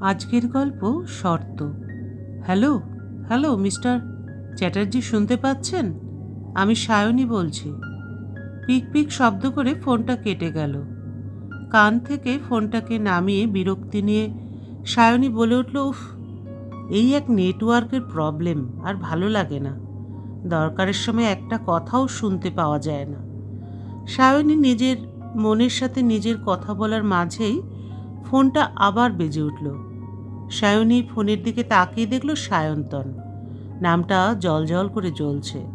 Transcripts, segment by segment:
আজকের গল্প শর্ত। হ্যালো হ্যালো, মিস্টার চ্যাটার্জি শুনতে পাচ্ছেন? আমি সায়নী বলছি। পিক পিক শব্দ করে ফোনটা কেটে গেল। কান থেকে ফোনটাকে নামিয়ে বিরক্তি নিয়ে সায়নী বলে উঠল, উফ, এই এক নেটওয়ার্কের প্রবলেম, আর ভালো লাগে না। দরকারের সময় একটা কথাও শুনতে পাওয়া যায় না। সায়নী নিজের মনের সাথে নিজের কথা বলার মাঝেই ফোনটা আবার বেজে উঠল। সায়নী ফোনের দিকে তাকিয়ে দেখল সায়ন্তন। নামটা জল করে জ্বলছে।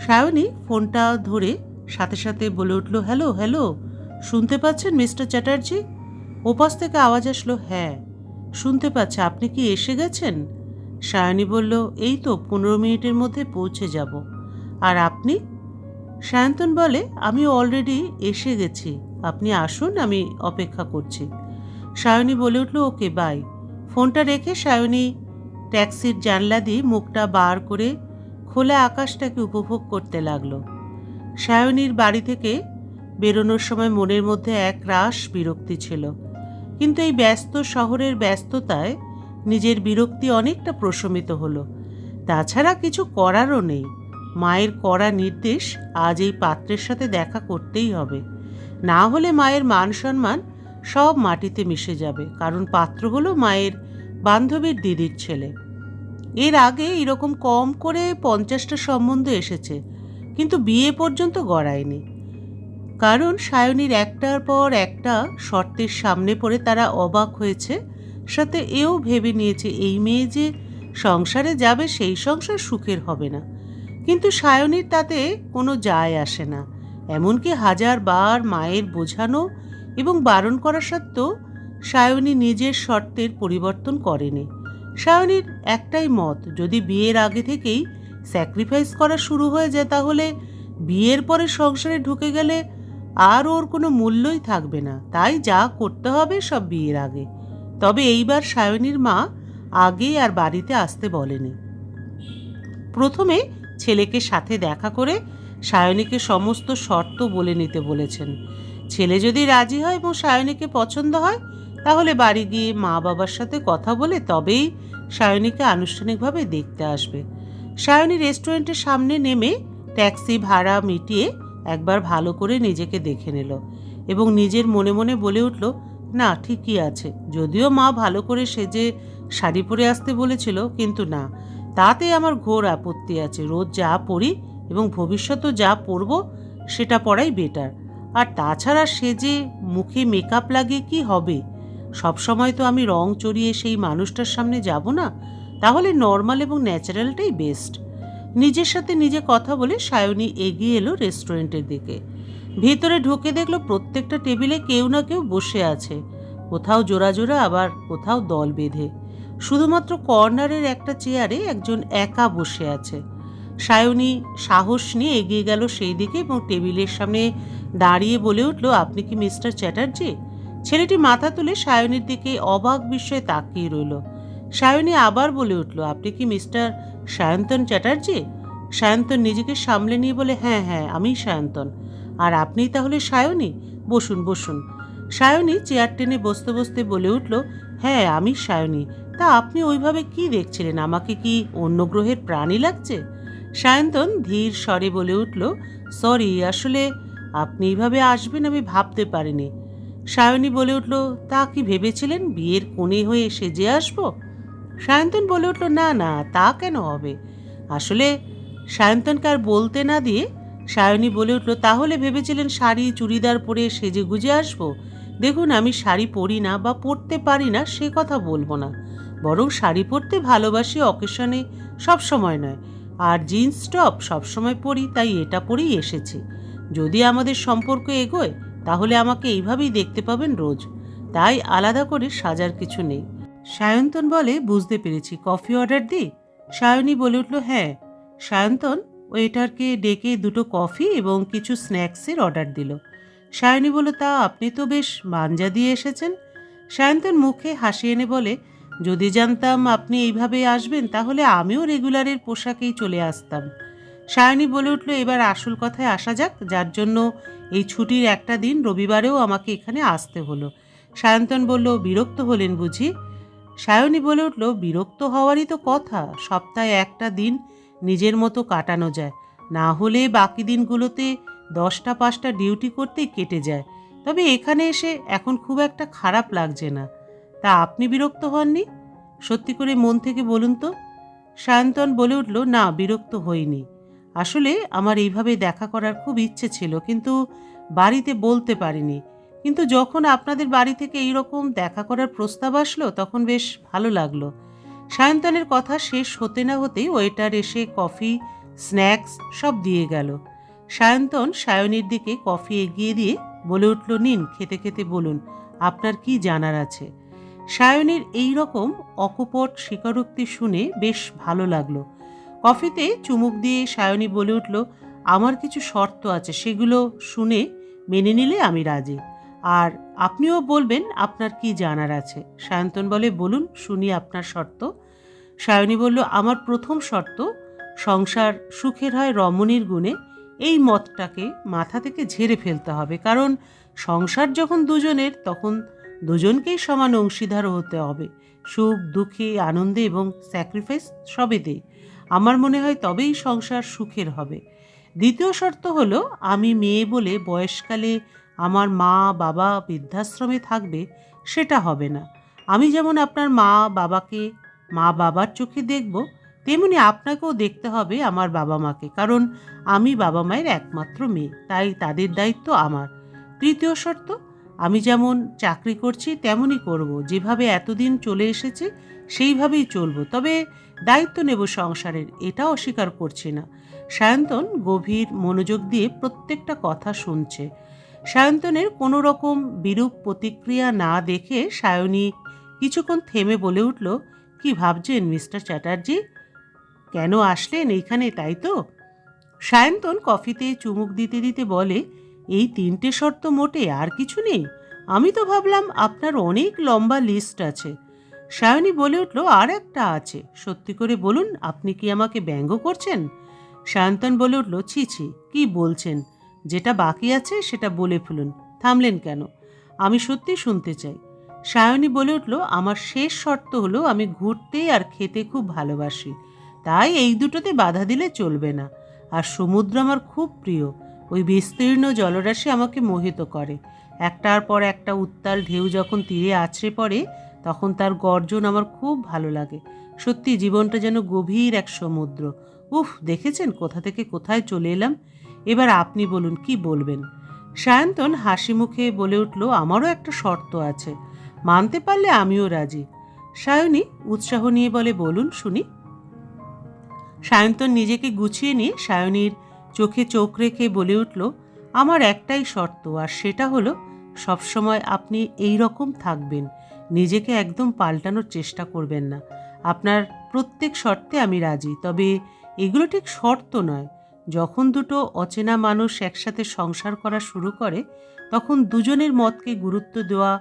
সায়নী, ফোনটা ধরে সাথে সাথে বলে উঠল, হ্যালো হ্যালো, শুনতে পাচ্ছেন মিস্টার চ্যাটার্জি? ওপাশ থেকে আওয়াজ আসলো হ্যাঁ শুনতে পাচ্ছে, আপনি কি এসে গেছেন? সায়নী বলল, এই তো, পনেরো মিনিটের মধ্যে পৌঁছে যাব। আর আপনি? সায়ন্তন বলে আমি অলরেডি এসে গেছি। আপনি আসুন, আমি অপেক্ষা করছি। সায়নী বলে উঠল, ওকে বাই ফোনটা রেখে সায়নী ট্যাক্সির জানলা দিয়ে মুখটা বার করে খোলা আকাশটাকে উপভোগ করতে লাগল। সায়নীর বাড়ি থেকে বেরোনোর সময় মনের মধ্যে এক রাস বিরক্তি ছিল। কিন্তু এই ব্যস্ত শহরের ব্যস্ততায় নিজের বিরক্তি অনেকটা প্রশমিত হলো। তাছাড়া কিছু করারও নেই। মায়ের করা নির্দেশ আজ এই পাত্রের সাথে দেখা করতেই হবে। না হলে মায়ের মান সম্মান সব মাটিতে মিশে যাবে, কারণ পাত্র হলো মায়ের বান্ধবীর দিদির ছেলে। এর আগে এরকম কম করে পঞ্চাশটা সম্বন্ধ এসেছে, কিন্তু বিয়ে পর্যন্ত গড়ায়নি। কারণ সায়নীর একটার পর একটা শর্তের সামনে পড়ে তারা অবাক হয়েছে, সাথে এও ভেবে নিয়েছে এই মেয়ে যে সংসারে যাবে সেই সংসার সুখের হবে না। কিন্তু সায়নীর তাতে কোনো যায় আসে না। এমনকি হাজার বার মায়ের বোঝানো এবং বারণ করা সত্ত্বেও সায়নী নিজের শর্তের পরিবর্তন করেনি। সায়নীর একটাই মত, যদি বিয়ের আগে থেকেই স্যাক্রিফাইস করা শুরু হয়ে যায় তাহলে বিয়ের পরে সংসারে ঢুকে গেলে আর ওর কোনো মূল্যই থাকবে না। তাই যা করতে হবে সব বিয়ের আগে। তবে এইবার সায়নীর মা আগে আর বাড়িতে আসতে বলেনি। প্রথমে ছেলেকে সাথে দেখা করে সায়নীকে সমস্ত শর্ত বলে নিতে বলেছেন। ছেলে যদি রাজি হয় এবং সায়নীকে পছন্দ হয়, তাহলে বাড়ি গিয়ে মা বাবার সাথে কথা বলে তবেই সায়নীকে আনুষ্ঠানিকভাবে দেখতে আসবে। সায়নী রেস্টুরেন্টের সামনে নেমে ট্যাক্সি ভাড়া মিটিয়ে একবার ভালো করে নিজেকে দেখে নিল এবং নিজের মনে মনে বলে উঠল, না, ঠিকই আছে। যদিও মা ভালো করে সেজে শাড়ি পরে আসতে বলেছিল, কিন্তু না। তাতে আমার ঘোর আপত্তি আছে। রোজ যা পরি এবং ভবিষ্যতেও যা পরব, সেটা পরাই বেটার আর তাছাড়া সেজে মুখে মেকআপ লাগিয়ে কি হবে? সবসময় তো আমি রং চড়িয়ে সেই মানুষটার সামনে যাব না? তাহলে নর্মাল এবং ন্যাচারালটাই বেস্ট নিজের সাথে নিজে কথা বলে সায়নী এগিয়ে এলো রেস্টুরেন্টের দিকে। ভেতরে ঢুকে দেখল প্রত্যেকটা টেবিলে কেউ না কেউ বসে আছে। কোথাও জোড়া জোড়া আবার কোথাও দল বেঁধে। শুধুমাত্র কর্নারের একটা চেয়ারে একজন একা বসে আছে। সায়নী সাহস নিয়ে এগিয়ে গেল সেই দিকে এবং টেবিলের সামনে দাঁড়িয়ে বলে উঠল, আপনি কি মিস্টার চ্যাটার্জি? ছেলেটি মাথা তুলে সায়নীর দিকে অবাক বিস্ময়ে তাকিয়ে রইল। সায়নী আবার বলে উঠল, আপনি কি মিস্টার সায়ন্তন চ্যাটার্জি? সায়ন্তন নিজেকে সামলে নিয়ে বলে হ্যাঁ হ্যাঁ আমি সায়ন্তন। আর আপনিই তাহলে সায়নী? বসুন বসুন। সায়নী চেয়ার টেনে বসতে বসতে বলে উঠল হ্যাঁ আমি সায়নী। তা আপনি ওইভাবে কি দেখছিলেন? আমাকে কি অন্য গ্রহের প্রাণী লাগছে? সায়ন্তন ধীর স্বরে বলে উঠল, সরি, আসলে আপনি এইভাবে আসবেন আমি ভাবতে পারিনি। সায়নী বলে উঠল, তা কি ভেবেছিলেন বিয়ের কোণে হয়ে সেজে আসব? সায়ন্তন বলে উঠল, না না, তা কেন হবে? আসলে সায়ন্তনকে আর বলতে না দিয়ে সায়নী বলে উঠল, তাহলে ভেবেছিলেন শাড়ি, চুড়িদার পরে সেজে গুজে আসব? দেখুন, আমি শাড়ি পরি না বা পরতে পারি না, সে কথা বলব না। বরং শাড়ি পরতে ভালোবাসি অকেশনে সব সময় নয়। আর জিন্স টপ সবসময় পরি, তাই এটা পরেই এসেছে। যদি আমাদের সম্পর্ক এগোয়, তাহলে আমাকে এইভাবেই দেখতে পাবেন রোজ। তাই আলাদা করে সাজার কিছু নেই। সায়ন্তন বলে, বুঝতে পেরেছি, কফি অর্ডার দিই? সায়নী বলে উঠল হ্যাঁ। সায়ন্তন ওয়েটারকে ডেকে দুটো কফি এবং কিছু স্ন্যাক্সের অর্ডার দিল। সায়নী বলল, তা আপনি তো বেশ মাঞ্জা দিয়ে এসেছেন। সায়ন্তন মুখে হাসি এনে বলে যদি জানতাম আপনি এইভাবে আসবেন, তাহলে আমিও রেগুলারের পোশাকেই চলে আসতাম। সায়নী বলে উঠল, এবার আসল কথায় আসা যাক, যার জন্য এই ছুটির একটা দিন রবিবারেও আমাকে এখানে আসতে হলো। সায়ন্তন বলল, বিরক্ত হলেন বুঝি? সায়নী বলে উঠল, বিরক্ত হওয়ারই তো কথা, সপ্তাহে একটা দিন নিজের মতো কাটানো যায়। না হলে বাকি দিনগুলোতে দশটা পাঁচটা ডিউটি করতেই কেটে যায়। তবে এখানে এসে এখন খুব একটা খারাপ লাগছে না। তা আপনি বিরক্ত হননি? সত্যি করে মন থেকে বলুন তো। সায়ন্তন বলে উঠল, না, বিরক্ত হইনি। আসলে আমার এইভাবে দেখা করার খুব ইচ্ছে ছিল, কিন্তু বাড়িতে বলতে পারিনি। কিন্তু যখন আপনাদের বাড়ি থেকে এই রকম দেখা করার প্রস্তাব আসলো, তখন বেশ ভালো লাগল। সায়ন্তনের কথা শেষ হতে না হতেই ওয়েটার এসে কফি, স্ন্যাক্স সব দিয়ে গেল। সায়ন্তন সায়নীর দিকে কফি এগিয়ে দিয়ে বলে উঠল, নিন, খেতে খেতে বলুন। আপনার কি জানার আছে? সায়নীর এই রকম অকপট স্বীকারোক্তি শুনে বেশ ভালো লাগল। কফিতে চুমুক দিয়ে সায়নী বলে উঠল, আমার কিছু শর্ত আছে, সেগুলো শুনে মেনে নিলে আমি রাজি। আর আপনিও বলবেন আপনার কি জানার আছে? সায়ন্তন বলে, বলুন, শুনি আপনার শর্ত। সায়নী বলল, আমার প্রথম শর্ত, সংসার সুখের হয় রমণীর গুণে, এই মতটাকে মাথা থেকে ঝেড়ে ফেলতে হবে। কারণ সংসার যখন দুজনের, তখন দুজনকেই সমান অংশীদার হতে হবে। সুখ, দুঃখে, আনন্দে এবং স্যাক্রিফাইস সবেতেই আমার মনে হয় তবেই সংসার সুখের হবে। দ্বিতীয় শর্ত হলো, আমি মেয়ে বলে বয়সকালে আমার মা, বাবা বৃদ্ধাশ্রমে থাকবে, সেটা হবে না। আমি যেমন আপনার মা, বাবাকে, মা বাবার চোখে দেখব, তেমনি আপনাকেও দেখতে হবে আমার বাবা মাকে, কারণ আমি বাবা মায়ের একমাত্র মেয়ে, তাই তাদের দায়িত্ব আমার। তৃতীয় শর্ত আমি যেমন চাকরি করছি, তেমনই করব। যেভাবে এতদিন চলে এসেছে, সেইভাবেই চলবো। তবে দায়িত্ব নেব সংসারের এটা অস্বীকার করছি না। সায়ন্তন গভীর মনোযোগ দিয়ে প্রত্যেকটা কথা শুনছে। সায়ন্তনের কোনো রকম বিরূপ প্রতিক্রিয়া না দেখে সায়নী কিছুক্ষণ থেমে বলে উঠল, কি ভাবছেন মিস্টার চ্যাটার্জি? কেন আসলেন এইখানে, তাই তো? সায়ন্তন কফিতে চুমুক দিতে দিতে বলে এই তিনটে শর্ত মোটে আর কিছু নেই। আমি তো ভাবলাম আপনার অনেক লম্বা লিস্ট আছে। সায়নী বলে উঠল, আর একটা আছে। সত্যি করে বলুন, আপনি কি আমাকে ব্যঙ্গ করছেন? সায়ন্তন বলে উঠল, ছি ছি, কি বলছেন? যেটা বাকি আছে সেটা বলে ফেলুন। থামলেন কেন? আমি সত্যি শুনতে চাই। সায়নী বলে উঠল, আমার শেষ শর্ত হলো আমি ঘুরতে আর খেতে খুব ভালোবাসি। তাই এই দুটোতে বাধা দিলে চলবে না। আর সমুদ্র আমার খুব প্রিয়। ওই বিস্তীর্ণ জলরাশি আমাকে মোহিত করে। একটার পর একটা উত্তাল ঢেউ যখন তীরে আছড়ে পড়ে, তখন তার গর্জন আমার খুব ভালো লাগে। সত্যি জীবনটা যেন গভীর এক সমুদ্র। উফ, দেখেছেন? কোথা থেকে কোথায় চলে এলাম? এবার আপনি বলুন, কি বলবেন? সায়ন্তন হাসি মুখে বলে উঠল, আমারও একটা শর্ত আছে। মানতে পারলে আমিও রাজি। সায়নী উৎসাহ নিয়ে বলে, বলুন শুনি। সায়ন্তন নিজেকে গুছিয়ে নিয়ে সায়নীর চোখে চোখ রেখে বলে উঠল, আমার একটাই শর্ত, আর সেটা হলো সবসময় আপনি এই রকম থাকবেন। নিজেকে একদম পাল্টানোর চেষ্টা করবেন না। আপনার প্রত্যেক শর্তে আমি রাজি, তবে এগুলো ঠিক শর্ত নয়। যখন দুটো অচেনা মানুষ একসাথে সংসার করা শুরু করে, তখন দুজনের মতকে গুরুত্ব দেওয়া,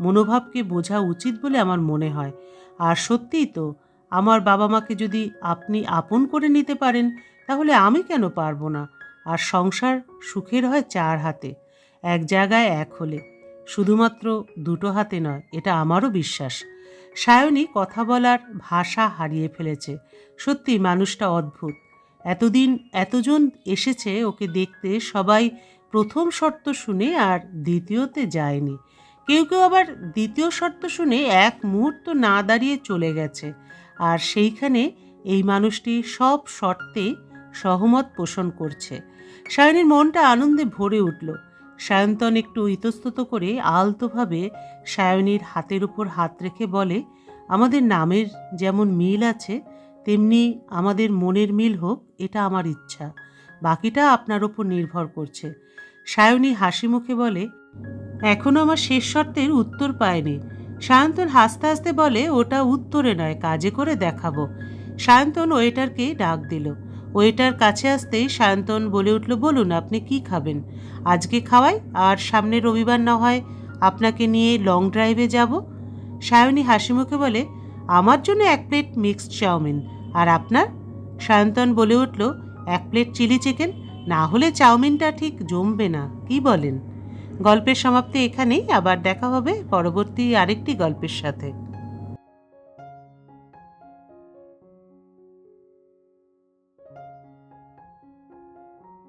মনোভাবকে বোঝা উচিত বলে আমার মনে হয়। আর সত্যিই তো, আমার বাবা মাকে যদি আপনি আপন করে নিতে পারেন তাহলে আমি কেন পারব না? আর সংসার সুখের হয় চার হাতে, এক জায়গায় এক হলে। শুধুমাত্র দুটো হাতে নয়, এটা আমারও বিশ্বাস। সায়নী কথা বলার ভাষা হারিয়ে ফেলেছে। সত্যি মানুষটা অদ্ভুত। এতদিন এতজন এসেছে ওকে দেখতে, সবাই প্রথম শর্ত শুনে আর দ্বিতীয়তে যায়নি। কেউ কেউ আবার দ্বিতীয় শর্ত শুনে এক মুহূর্ত না দাঁড়িয়ে চলে গেছে। আর সেইখানে এই মানুষটি সব শর্তে সহমত পোষণ করছে। সায়নীর মনটা আনন্দে ভরে উঠল। সায়ন্তন একটু ইতস্তত করে আলতোভাবে সায়নীর হাতের উপর হাত রেখে বলে, আমাদের নামের যেমন মিল আছে, তেমনি আমাদের মনের মিল হোক, এটা আমার ইচ্ছা। বাকিটা আপনার ওপর নির্ভর করছে। সায়নী হাসি মুখে বলে এখনও আমার শেষ শর্তের উত্তর পায়নি। সায়ন্তন হাসতে হাসতে বলে, ওটা উত্তরে নয়, কাজে করে দেখাবো। সায়ন্তন ওয়েটারকে ডাক দিল। ওয়েটার কাছে আসতেই সায়ন্তন বলে উঠল, বলুন, আপনি কি খাবেন? আজকে খাওয়াই, আর সামনে রবিবার না হয় আপনাকে নিয়ে লং ড্রাইভে যাব? সায়নী হাসি মুখে বলে, আমার জন্য এক প্লেট মিক্সড চাউমিন, আর আপনার? সায়ন্তন বলে উঠল, এক প্লেট চিলি চিকেন না হলে চাউমিনটা ঠিক জমবে না, কি বলেন? গল্পের সমাপ্তি এখানেই, আবার দেখা হবে পরবর্তী আরেকটি গল্পের সাথে।